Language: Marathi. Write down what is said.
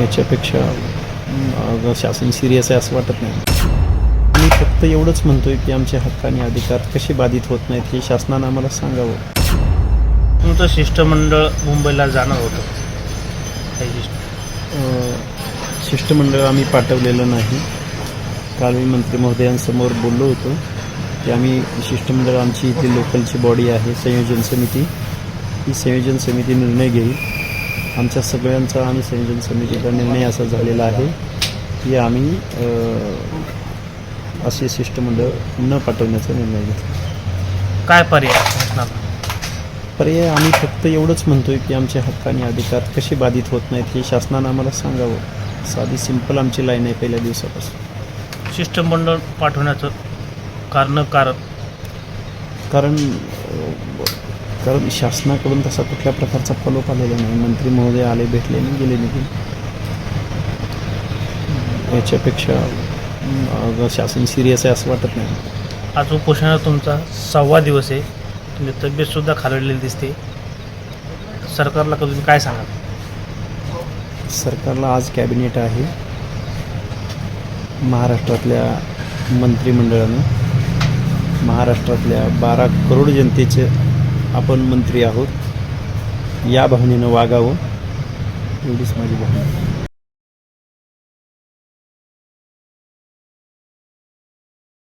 याच्यापेक्षा शासन सिरियस आहे असं वाटत नाही. मी फक्त एवढंच म्हणतोय की आमचे हक्क आणि अधिकार कसे बाधित होत नाहीत हे शासनानं आम्हाला सांगावं. तुमचं शिष्टमंडळ मुंबईला जाणार होतं. शिष्टमंडळ आम्ही पाठवलेलं नाही. काल मी मंत्री महोदयांसमोर बोललो होतो की आम्ही शिष्टमंडळ आमची इथली लोकलची बॉडी आहे संयोजन समिती. ही संयोजन समिती निर्णय घेईल. आमच्या सगळ्यांचा आणि संयोजन समितीचा निर्णय असा झालेला आहे की आम्ही असे शिष्टमंडळ न पाठवण्याचा निर्णय घेतला. काय पर्याय पर्याय आम्ही फक्त एवढंच म्हणतोय की आमचे हक्क आणि अधिकार कसे बाधित होत नाहीत हे शासनानं आम्हाला सांगावं. साधी सिंपल आमची लाईन आहे पहिल्या दिवसापासून. शिष्टमंडळ पाठवण्याचं कारण कारण? कारण कारण शासनाकडून तसा कुठल्या प्रकारचा फॉलोअप आलेला नाही. मंत्री महोदय आले भेटले आणि गेले निघून. याच्यापेक्षा शासन सिरियस आहे असं वाटत नाही. आज उपोषणाचा तुमचा सहावा दिवस आहे. तुमची तब्येतसुद्धा खालवलेली दिसते. सरकारला तुम्ही काय सांगाल? सरकारला आज कॅबिनेट आहे. महाराष्ट्रातल्या मंत्रिमंडळानं. महाराष्ट्रातल्या बारा करोड जनतेचे आपण मंत्री आहोत. या भावनेनं वागावं. एवढीच माझी भावना.